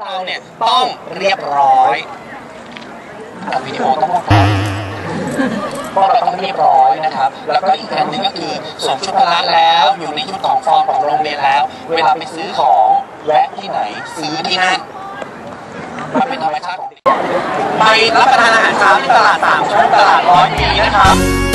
เราเนี่ยต้องเรียบร้อยแต่วิดีโอต้องว่าก่อนพวกเราต้องเรียบร้อยนะครับ แล้วก็อีกอันหนึ่งก็คือสวมชุดพละแล้วอยู่ในชุดของฟอร์มของโรงเรียนแล้ว เวลาไปซื้อของแวะที่ไหนซื้อที่นั่นมันเป็นธรรมชาติของไปรับประทานอาหารเช้าที่ตลาดสามช่วงตลาดร้อยปีนะครับ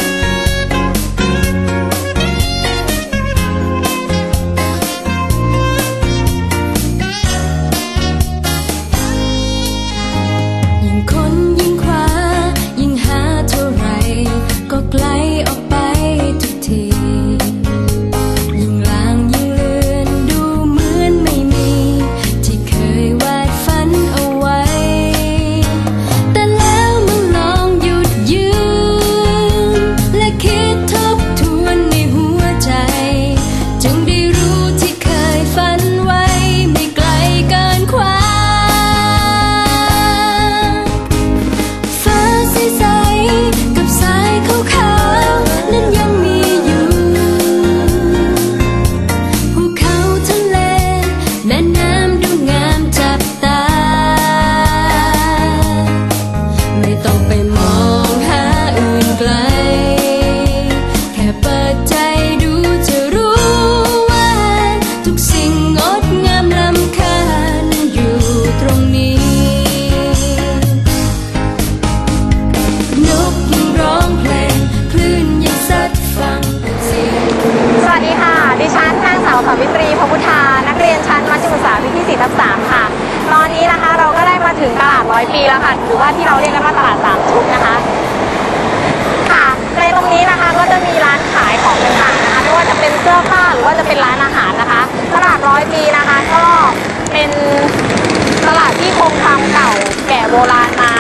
ือว่าที่เราเรียกกันว่าตลาดสามชุกนะคะ ค่ะในตรงนี้นะคะก็จะมีร้านขายของต่างๆนะคะไม่ว่าจะเป็นเสื้อผ้าหรือว่าจะเป็นร้านอาหารนะคะ ตลาดร้อยปีนะคะ ก็เป็นตลาดที่คงความเก่าแก่โบราณมา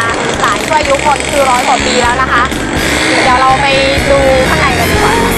หลายชั่วอายุคนคือร้อยกว่าปีแล้วนะคะ เดี๋ยวเราไปดูข้างในกันดีกว่า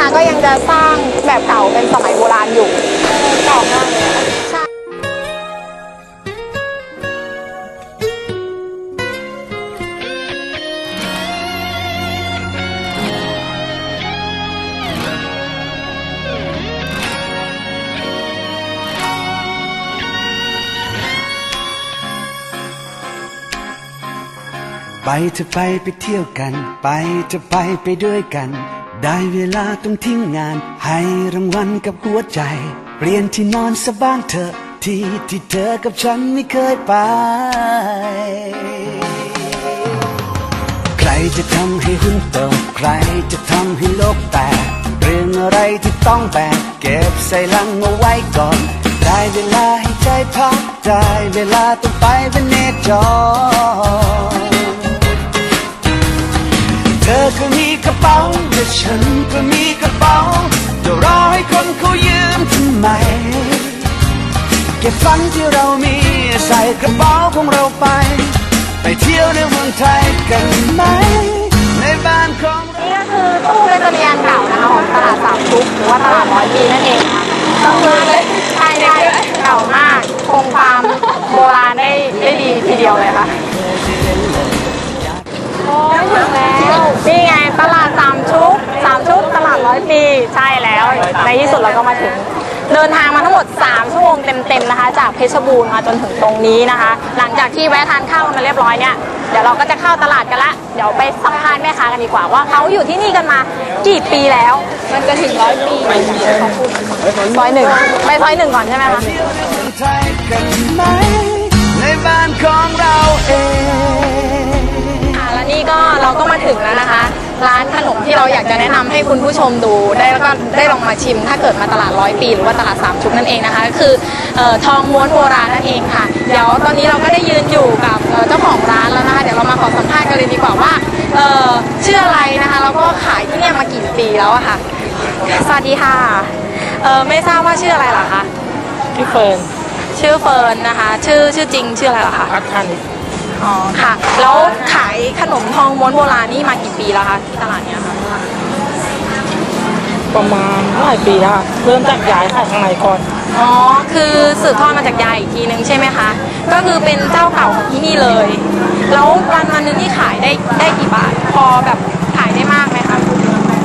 นะคะ ก็ยังจะสร้างแบบเก่าเป็นสมัยโบราณอยู่เก่ามากเลยอะใช่ไปเธอไปไปเที่ยวกัน ไปเธอไปไปด้วยกัน ได้เวลาต้องทิ้งงาน ให้รางวัลกับหัวใจ เปลี่ยนที่นอนสะบ้างเถอะที่ที่เธอกับฉันไม่เคยไป ใครจะทำให้หุ้นโตใครจะทำให้โลกแตกเรื่องอะไรที่ต้องแบกเก็บใส่ลังเอาไว้ก่อน ได้เวลาให้ใจพัก ได้เวลาต้องไปเป็นเนจร อก็มีกระเป๋าและฉันก็มีกระเป๋าจะรอให้คนเขายืมทำไม เก็บฝันที่เรามีใส่กระเป๋าของเราไป ไปเที่ยวในเมืองไทยกันไหม ในบ้านของเรา นี่ก็คือตู้เป็นจักรยานเก่านะคะของตลาดสามชุกหรือว่าตลาดร้อยปีนั่นเองค่ะก็คือใช่ได้เก่ามาก คงความโบราณได้ได้ดีทีเดียวเลยค่ะ โอ้ยถึงแล้ว นี่ไงตลาดสามชุกสามชุกตลาดร้อยปี ใช่แล้ว ในที่สุดเราก็มาถึง เดินทางมาทั้งหมด 3 ชั่วโมงเต็มๆนะคะ จากเพชรบูรณ์มาจนถึงตรงนี้นะคะ หลังจากที่แวะทานข้าวกันมาเรียบร้อยเนี่ย เดี๋ยวเราก็จะเข้าตลาดกันละ เดี๋ยวไปสัมภาษณ์แม่ค้ากันดีกว่าว่าเขาอยู่ที่นี่กันมากี่ปีแล้ว มันจะถึงร้อยปีเขาพูดซอยหนึ่งไปซอยหนึ่งก่อนใช่ไหมคะเที่ยวในเมืองไทยกันไหมในบ้านของเราเองถึงแล้วนะคะ ร้านขนมที่เราอยากจะแนะนำให้คุณผู้ชมดู ได้แล้วก็ได้ลองมาชิม ถ้าเกิดมาตลาดร้อยปี หรือว่าตลาดสามชุกนั่นเองนะคะก็คือเอ่อทองม้วนโบราณนั่นเองค่ะ เดี๋ยวตอนนี้เราก็ได้ยืนอยู่กับเอ่อเจ้าของร้านแล้วนะคะ เดี๋ยวเรามาขอสัมภาษณ์กันเลยดีกว่าว่าเอ่อชื่ออะไรนะคะแล้วก็ขายที่เนี่ยมากี่ปีแล้วอะค่ะ สวัสดีค่ะเออไม่ทราบว่าชื่ออะไรเหรอคะพี่เฟิร์นชื่อเฟิร์นนะคะ ชื่อชื่อจริงชื่ออะไรเหรอคะพัดทัน อ๋อค่ะ แล้วขายขนมทองม้วนโบราณนี่มากี่ปีแล้วคะที่ตลาดเนี้ยค่ะประมาณหลายปีแล้วค่ะเริ่มจากย้ายขายข้างในก่อน อ๋อ คือสืบทอดมาจากยายอีกทีนึงใช่ไหมคะ ก็คือเป็นเจ้าเก่าของที่นี่เลย แล้ววันวันหนึงที่ขายได้ได้กี่บาท พอแบบขายได้มากไหมคะ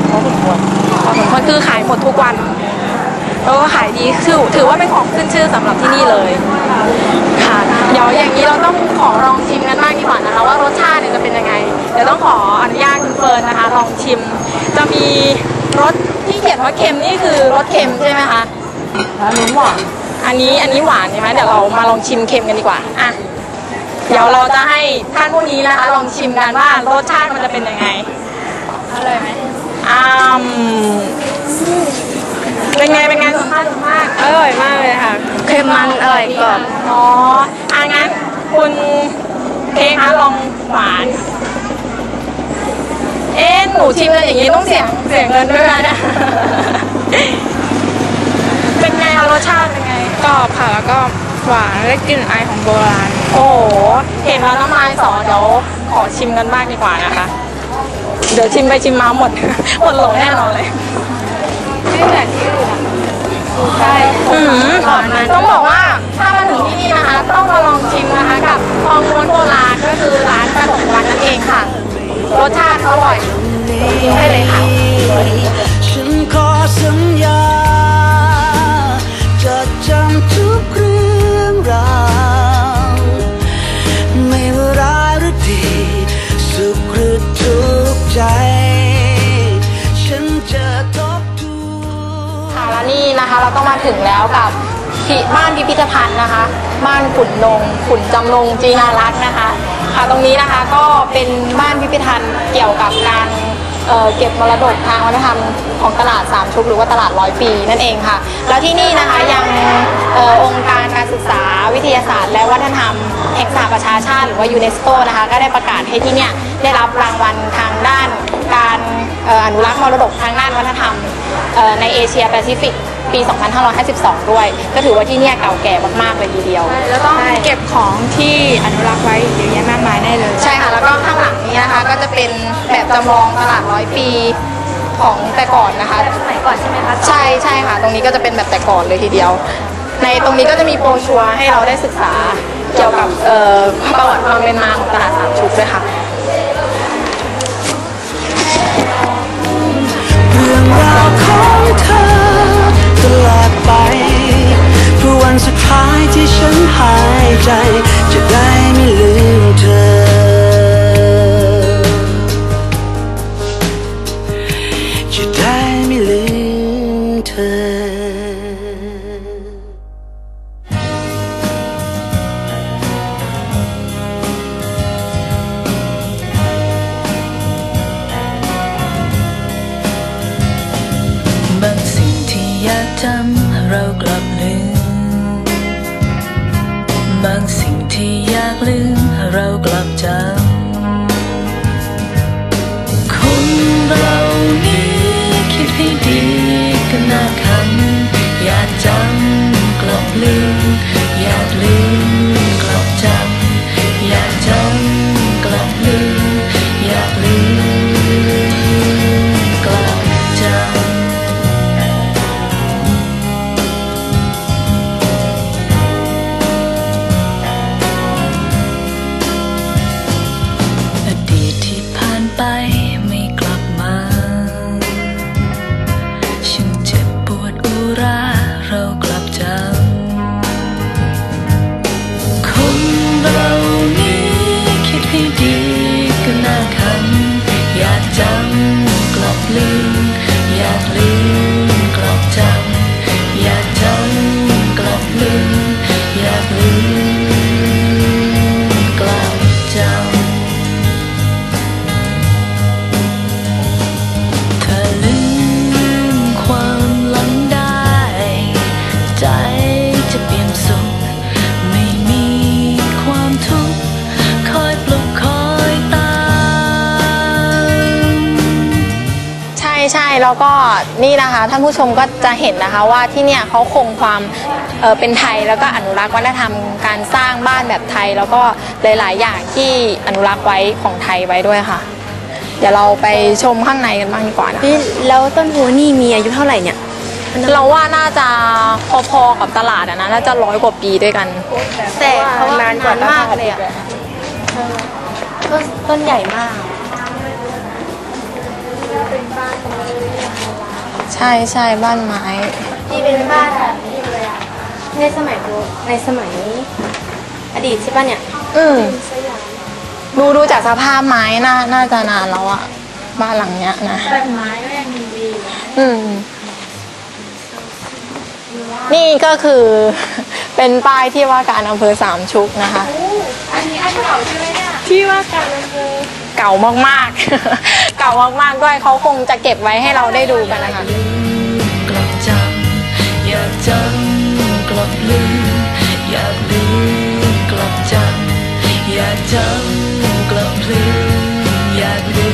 เพราะสมควรพอสมควรคือขายหมดทุกวัน แล้วก็ขายดีคือถือว่าเป็นของขึ้นชื่อสำหรับที่นี่เลย ค่ะ เดี๋ยวอย่างนี้เราต้องขอลองชิมกันบ้างดีกว่านะคะว่ารสชาติเนี่ยจะเป็นยังไง เดี๋ยวต้องขออนุญาตคุณเฟิร์นนะคะ ลองชิม จะมีรสที่เขียนว่าเค็มนี่คือรสเค็มใช่ไหมคะอันนี้หวานอันนี้อันนี้หวานใช่ไหมเดี๋ยวเรามาลองชิมเค็มกันดีกว่าอะเดี๋ยวเราจะให้ท่านผู้นี้นะคะลองชิมกันว่ารสชาติมันจะเป็นยังไงอร่อยไหมอ่าม เป็นไงเป็นไงสัมภาษณ์สัมภาษณ์อร่อยมากเลยค่ะเค็มมันอร่อยกรอบอ๋ออะงั้นคุณเค้กคะลองหวาน เอ๊ะหนูชิมเลยอย่างนี้ต้องเสียงเสียเงินด้วยนะเนี่ยเป็นไงคะรสชาติเป็นไง กรอบค่ะแล้วก็หวานและกลิ่นอายของโบราณ โอ้โหเห็นแล้วน้ำลายสอเดี๋ยวขอชิมกันบ้างดีกว่านะคะ เดี๋ยวชิมไปชิมมาหมด หมดโหลแน่นอนเลย ไม่เหมือนที่อื่นอะใช่ อืมต้องบอกว่าถ้ามาถึงที่นี่นะคะ ต้องมาลองชิม ถึงแล้วกับบ้านพิพิธภัณฑ์นะคะ บ้านขุนนงขุนจำนงจีนารัตน์นะคะค่ะตรงนี้นะคะก็เป็นบ้านพิพิธภัณฑ์เกี่ยวกับการเเก็บมรดกทางวัฒนธรรมของตลาดสามชุกหรือว่าตลาดร้อยปีนั่นเองค่ะ แล้วที่นี่นะคะยังเอ่อองค์การการศึกษาวิทยาศาสตร์ และวัฒนธรรมแห่งสหประชาชาติหรือว่ายูเนสโกนะคะก็ได้ประกาศให้ที่เนี่ยได้รับรางวัลทางด้านการเอ่ออนุรักษ์มรดกทางด้านวัฒนธรรมเอ่อในเอเชียแปซิฟิกปี 2552 ด้วย ก็ถือว่าที่เนี่ยเก่าแก่มาก ๆ เลยทีเดียว แล้วต้องเก็บของที่อนุรักษ์ไว้เยอะแยะมากมายแน่เลย ใช่ค่ะ แล้วก็ข้างหลังนี้นะคะก็จะเป็นแบบจำลองตลาดร้อยปีของแต่ก่อนนะคะสมัยก่อนใช่ไหมคะ ใช่ใช่ค่ะ ตรงนี้ก็จะเป็นแบบแต่ก่อนเลยทีเดียว ในตรงนี้ก็จะมีโปรชัวร์ให้เราได้ศึกษาเกี่ยวกับเอ่อประวัติความเป็นมาของตลาดสามชุกด้วยค่ะ ราวของเธอตลอดไปเพื่อวันสุดท้ายที่ฉันหายใจ จะได้ไม่ลืมเธอ แล้วก็นี่นะคะท่านผู้ชมก็จะเห็นนะคะว่าที่เนี่ยเขาคงความเอ่อเป็นไทยแล้วก็อนุรักษ์วัฒนธรรมการสร้างบ้านแบบไทย แล้วก็หลาย ๆ อย่างที่อนุรักษ์ไว้ของไทยไว้ด้วยค่ะ เดี๋ยวเราไปชมข้างในกันบ้างดีกว่านะคะ นี่แล้วต้นโพนี่มีอายุเท่าไหร่เนี่ย เราว่าน่าจะพอๆกับตลาดอะนะน่าจะร้อยกว่าปีด้วยกัน แต่เขานานกว่ามากเลยอะต้นต้นใหญ่มาก ใช่ใช่บ้านไม้นี่เป็นบ้านแบบนี้เลยอะในสมัยโบในสมัยอดีตใช่ป่ะเนี่ยอืมดูดูจากสภาพไม้น่าน่าจะนานแล้วอะบ้านหลังเนี้ยนะแต่ไม้ก็ยังดีอืม นี่ก็คือเป็นป้ายที่ว่าการอำเภอสามชุกนะคะที่ว่าการอำเภอ เก่ามากๆ เก่ามากๆด้วยเขาคงจะเก็บไว้ให้เราได้ดูกันนะคะกลับจำอยากจำกลับลืมอยากลืมกลับจำอยากจำกลับลืมอยากลื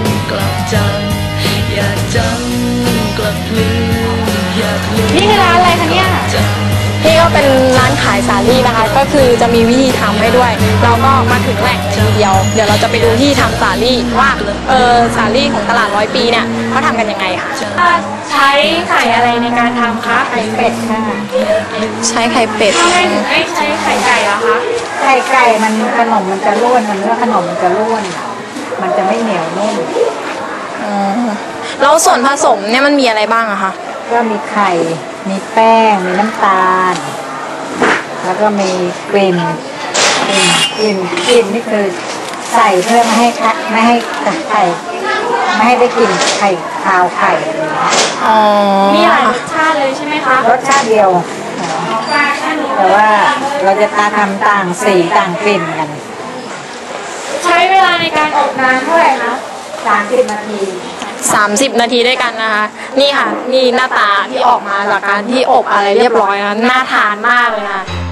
มกลับจำอยากจำกลับลืมอยากลืมนี่คือร้าน เป็นร้านขายสาลี่นะคะ ก็คือจะมีวิธีทำให้ด้วย เราก็มาถึงแหล่งทีเดียว เดี๋ยวเราจะไปดูที่ทำสาลี่ว่าเออสาลี่ของตลาดร้อยปีเนี่ยเขาทำกันยังไงค่ะใช้ไข่อะไรในการทำคะไข่เป็ดค่ะใช้ไข่เป็ดทำไมถึงไม่ใช้ไข่ไก่ล่ะคะไข่ไก่มันขนมมันจะร่วนมันเนื้อขนมมันจะร่วนมันจะไม่เหนียวนุ่มอ๋อแล้วส่วนผสมเนี่ยมันมีอะไรบ้างอะคะก็มีไข่ มีแป้ง มีน้ำตาล แล้วก็มีกลิ่นกลิ่นกลิ่นกลิ่นนี่คือใส่เพื่อไม่ให้คะไม่ให้ไข่ไม่ให้ได้กลิ่นไข่คาวไข่อ๋อมีหลายรสชาติเลยใช่ไหมคะรสชาติเดียว แต่ว่าเราจะตาทำต่างสีต่างกลิ่นกันใช้เวลาในการอบนานเท่าไหร่คะสามสิบนาที 30 นาทีด้วยกันนะคะ นี่ค่ะนี่หน้าตาที่ออกมาจากการที่อบอะไรเรียบร้อยนะน่าทานมากเลยค่ะค่ะ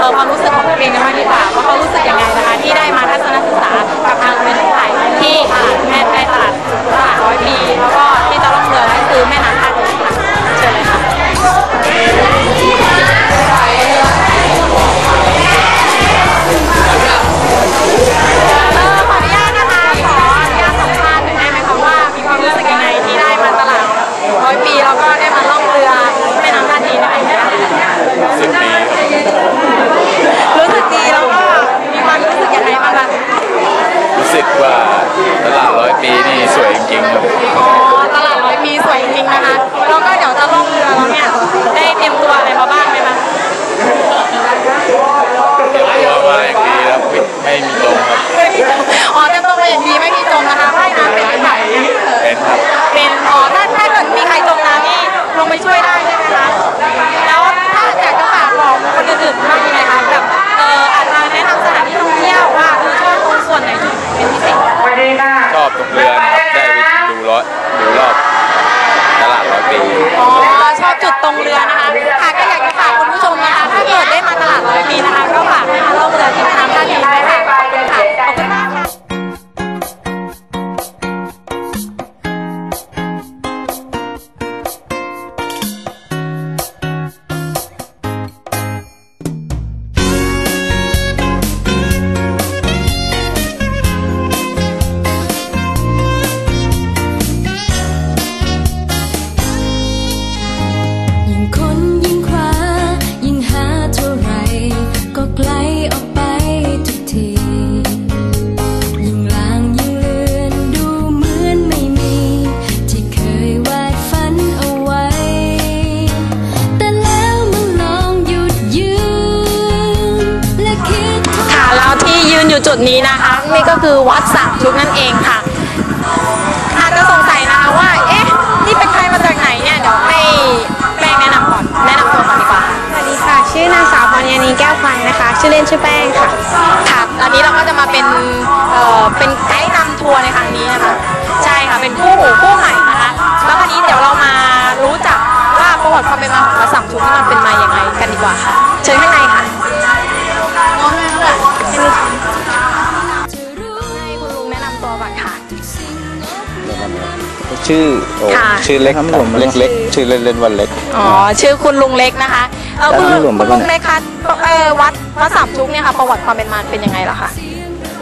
ความรู้ ไม่ไม่มีลม เอ่อเป็นไกด์นำทัวร์ในครั้งนี้นะคะใช่ค่ะเป็นคู่หูคู่ใหม่นะคะแล้วคราวนี้เดี๋ยวเรามารู้จักว่าประวัติความเป็นมาของวัดสามชุกนี่มันเป็นมาอย่างไรกันดีกว่าค่ะเชิญข้างในค่ะให้คุณลุงแนะนำตัวก่อนค่ะชื่อโอ้ค่ะชื่อเล็กครับเล็กเล็กชื่อเล่นเล่นๆวันเล็ก อ๋อชื่อคุณลุงเล็กนะคะเออคุณลุงคุณลุงเล็กคะเออวัดวัดสามชุกเนี่ยค่ะประวัติความเป็นมาเป็นยังไงล่ะคะ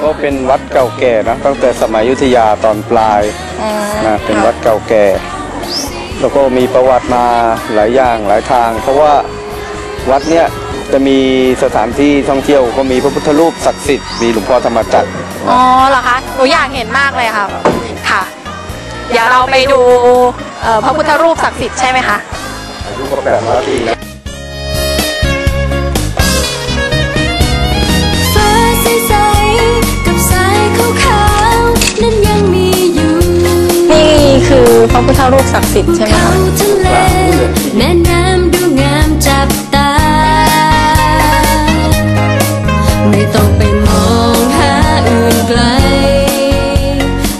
ก็เป็นวัดเก่าแก่นะตั้งแต่สมัยอยุธยาตอนปลายนะเป็นวัดเก่าแก่ แล้วก็มีประวัติมาหลายอย่างหลายทาง เพราะว่าวัดเนี้ยจะมีสถานที่ท่องเที่ยวก็มีพระพุทธรูปศักดิ์สิทธิ์มีหลวงพ่อธรรมจักรอ๋อเหรอคะหนูอยากเห็นมากเลยค่ะค่ะ เดี๋ยวเราไปดูเอ่อพระพุทธรูปศักดิ์สิทธิ์ใช่ไหมคะอายุก็แปดร้อยปี พระพุทธรูปศักดิ์สิทธิ์ใช่ไหมเขาคะทะเลแม่น้ำดูงามจับตา ไม่ต้องไปมองหาอื่นไกล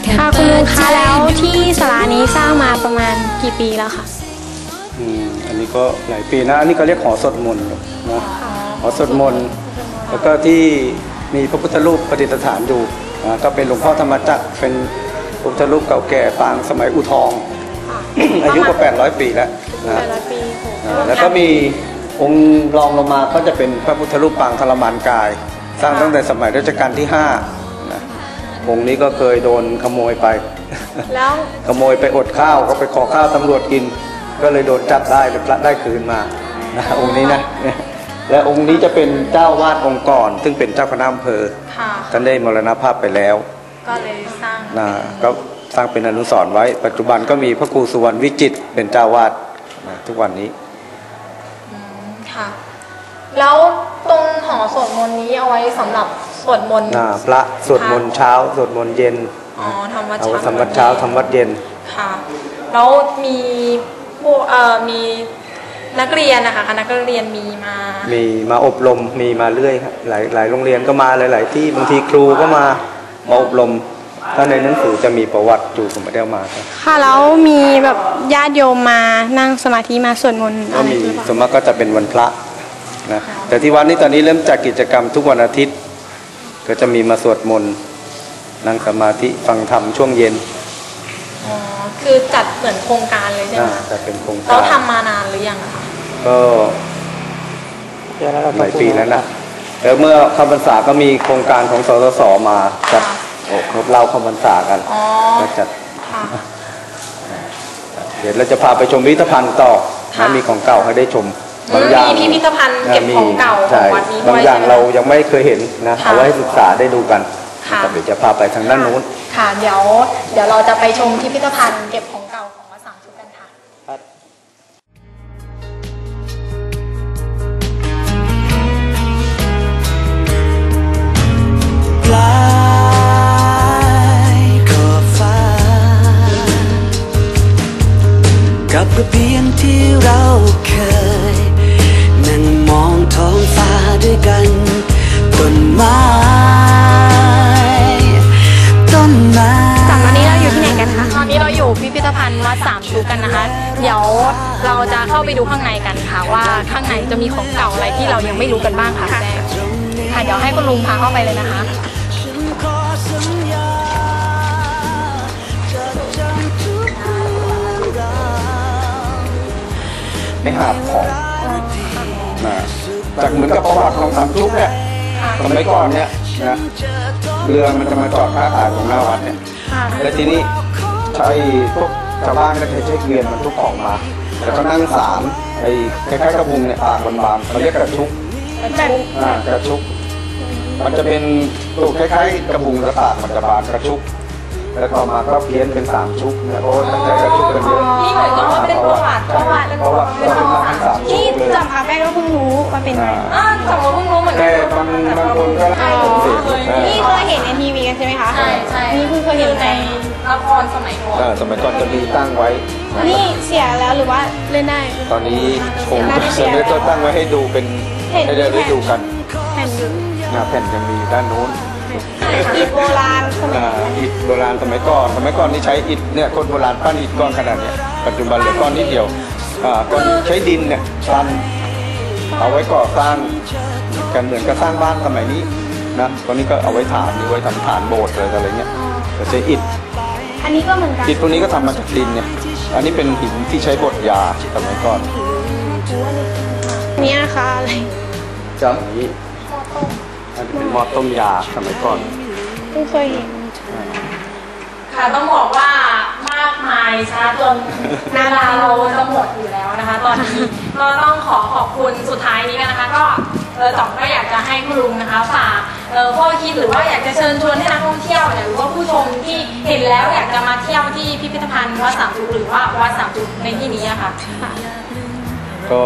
แค่ะคุณลุงคะแล้วที่ศาลานี้สร้างมาประมาณกี่ปีแล้วคะอืมอันนี้ก็หลายปีนะอันนี้ก็เรียกหอสวดมนต์นะหอสวดมนต์แล้วก็ที่มีพระพุทธรูปประดิษฐานอยู่นะก็เป็นหลวงพ่อธรรมจักรเป็น พระพุทธรูปเก่าแก่ปางสมัยอุทอง อายุกว่า 800 ปีแล้วนะอ่าแล้วก็มีองค์รองลงมาก็จะเป็นพระพุทธรูปปางทรมานกาย สร้างตั้งแต่สมัยรัชกาลที่5นะองค์นี้ก็เคยโดนขโมยไป แล้วขโมยไปอดข้าวก็ไปขอข้าวตำรวจกิน ก็เลยโดนจับได้เลยพระได้คืนมานะองค์นี้นะ และองค์นี้จะเป็นเจ้าวาดองค์ก่อน ซึ่งเป็นเจ้าคณะอำเภอค่ะ ท่านได้มรณภาพไปแล้ว ก็เลยสร้างนะก็สร้างเป็นอนุสรณ์ไว้ ปัจจุบันก็มีพระครูสุวรรณวิจิตรเป็นเจ้าวาดนะทุกวันนี้ค่ะ แล้วตรงหอสวดมนต์นี้เอาไว้สำหรับสวดมนต์นะพระสวดมนต์เช้าสวดมนต์เย็นอ๋อทำวัดเอาเช้าทำวัดเช้าทำวัดเย็นค่ะแล้วมีผู้เอ่อมีนักเรียนนะคะคณะนักเรียนมีมา มีมาอบรมมีมาเรื่อยครับหลายหลายโรงเรียนก็มาหลาย ๆ ที่บางทีครูก็มา มาอบรมถ้าในหนังสือจะมีประวัติอยู่ผมไม่ได้เอามาครับค่ะแล้วมีแบบญาติโยมมานั่งสมาธิมาสวดมนต์ก็อะไรมีหรือเปล่า ส่วนมากก็จะเป็นวันพระนะแต่ที่วัดนี้ตอนนี้เริ่มจัดกิจกรรมทุกวันอาทิตย์ ก็จะมีมาสวดมนต์นั่งสมาธิฟังธรรมช่วงเย็นอ๋อคือจัดเหมือนโครงการเลยใช่ไหมนะคะจะเป็นโครงเราการทำมานานหรือยังอะคะก็หลายปีแล้วนะ แล้วเมื่อเข้าพรรษาก็มีโครงการของสสสมาจัดโอ้ครบเล่าเข้าพรรษากันอ๋อก็จัดค่ะ เดี๋ยวเราจะพาไปชมพิพิธภัณฑ์ต่อค่ะ นะมีของเก่าให้ได้ชมอืมมีพิพิธภัณฑ์เก็บของเก่าของใช่วัดนี้ด้วยบางอย่างใช่ไหม เรายังไม่เคยเห็นนะค่ะเอาไว้ให้ศึกษาได้ดูกันค่ะ นะครับเดี๋ยวจะพาไปทางด้านนู้น ค่ะ เดี๋ยว เดี๋ยวเราจะไปชมพิพิธภัณฑ์เก็บของ ปลายขอบฟ้า กับระเบียงที่เราเคย นั่งมองท้องฟ้าด้วยกันต้นไม้ต้นไม้จากตอนนี้เราอยู่ที่ไหนกันคะ ตอนนี้เราอยู่พิพิธภัณฑ์วัดสามชุกกันนะคะ เดี๋ยวเราจะเข้าไปดูข้างในกันค่ะ ว่าข้างในจะมีของเก่าอะไรที่เรายังไม่รู้กันบ้างค่ะแจ้ค่ะเดี๋ยวให้คุณลุงพาเข้าไปเลยนะคะ ไม่หาบของนะจากเหมือนกับประวัติของสามชุกเนี่ยสมัยก่อนเนี่ยนะเรือมันจะมาจอดค้าขายตรงหน้าวัดเนี่ยแล้วทีนี้ใช้พวกชาวบ้านก็ใช้ใช้เกวียนมันทุกของมาแล้วก็นั่งสารไอ้คล้ายๆกระบุงเนี่ยปากบางๆเขาเรียกกระชุกอ่ากระชุก มันจะเป็นตัวคล้ายๆกระบุงกระปากมันจะบานกระชุก แแล้วต่อมาก็เพี้ยนเป็นสามชุกนะเพราะว่าตั้งใจจะชุกกันเยอะนี่เหมือนกับว่าเป็นประวัติประวัติเพราะว่าเราเป็นมาทั้งสามชุนี่กเลยจำค่ะแม่ก็เพิ่งรู้ว่าเป็นไงอ่าจำว่าเพิ่งรู้เหมือนกัแต่บางบางคนก็เสียเออนี่เคยเห็นในทีวีกันใช่ไหมคะใช่ใช่นี่เพิ่งเคยเห็นใน ละครสมัยก่อนเออสมัยก่อนจะมีตั้งไว้นี่เสียแล้วหรือว่าเล่นได้ ตอนนี้คงจะสมเด็จก็ตั้งไว้ให้ดูเป็นเห็นให้ได้ได้ดูกัน แผ่นอยู่ หน้าแผ่นจะมีด้านนู้น อิฐโบราณสมัยอ่าอิฐโบราณสมัยก่อนสมัยก่อนนี่ใช้อิฐเนี่ยคนโบราณปั้นอิฐก้อนขนาดเนี้ยปัจจุบันเหลือก้อนนิดเดียวอ่าก้อนใช้ดินเนี่ยปั้นเอาไว้ก่อสร้างกันเหมือนกับสร้างบ้านสมัยนี้นะตอนนี้ก็เอาไว้ฐานนี่ไว้ทำฐานโบสถ์อะไรอะไรเงี้ยแต่ใช้อิฐ อันนี้ก็เหมือนกันอิฐพวกนี้ก็ทำมาจากดินเนี่ย อันนี้เป็นหินที่ใช้บดยาสมัยก่อนนี่นะคะอะไร จำนี้ อันนี้เป็นหม้อต้มยาสมัยก่อน เพิ่งเคยเห็นค่ะต้องบอกว่ามากมายช้าจนนาราเราจะหมดอยู่แล้วนะคะ ตอนนี้ก็ต้องขอขอบคุณสุดท้ายนี้กันนะคะ ก็เออจ่องก็อยากจะให้คุณลุงนะคะฝากเออข้อคิดหรือว่าอยากจะเชิญชวนให้นักท่องเที่ยวเนี่ยหรือว่าผู้ชมที่เห็นแล้วอยากจะมาเที่ยวที่พิพิธภัณฑ์วัดสามจุกหรือว่าวัดสามจุกในที่นี้อะค่ะ ก็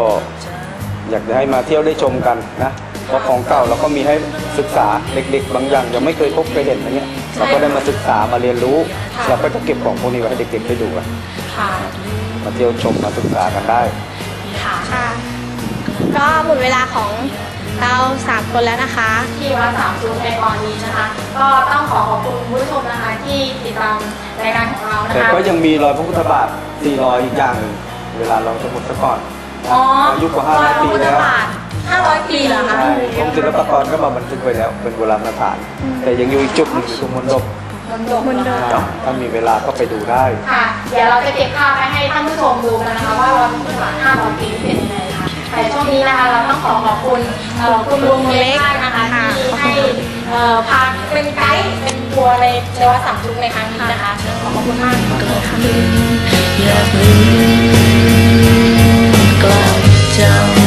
อยากจะให้มาเที่ยวได้ชมกันนะ เพราะของเก่าเราก็มีให้ศึกษาเด็กๆ บางอย่างยังไม่เคยพบเคยเห็นอะไรเงี้ยเราก็ได้มาศึกษามาเรียนรู้ เราก็จะเก็บของพวกนี้ไว้ให้เด็กๆได้ดูกันค่ะมาเที่ยวชมมาศึกษากันได้ค่ะค่ะ ก็หมดเวลาของเราสามคนแล้วนะคะ ที่วัดสามจุกในตอนนี้นะคะ ก็ต้องขอขอบคุณผู้ชมนะคะที่ติดตามรายการของเรานะแต่คะก็ยังมีรอยพระพุทธบาทสี่รอยอีกอย่างหนึ่งเวลาเราสมุดซะก่อนอ๋ออายุกว่าห้าร้อยปีแล้ว ห้าร้อยปีเหรอคะใช่กรมศิลปากรก็มาบันทึกไว้แล้ว เป็นโบราณสถาน แต่ยังอยู่อีกจุดหนึ่งอยู่ตรงมณฑปมนดบมนดบถ้ามีเวลาก็ไปดูได้ ค่ะ เดี๋ยวเราจะเก็บภาพไปให้ท่านผู้ชมดูกันนะคะว่าเราที่หวาน500ปีเป็นยังไงค่ะแต่ช่วงนี้นะคะเราต้องขอขอบคุณเอ่อคุณลุงเล็กมากนะคะที่ให้เอ่อพาเป็นไกด์เป็นทัวร์ในในวัดสามชุกในครั้งนี้นะคะ ขอขอบคุณมากค่ะ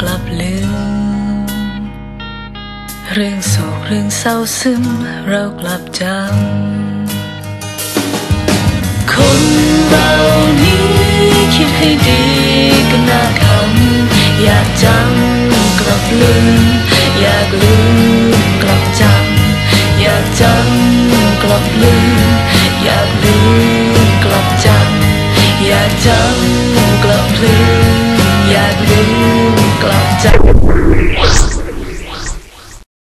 กลับลืม เรื่องโศกเรื่องเศร้าซึมเรากลับจำ คนเรานี้คิดให้ดีก็น่าทำอยากจำกลับลืม อยากลืมกลับจำอยากจำกลับลืม อยากลืมกลับจำอยากจำกลับลืม อยากลืม Club.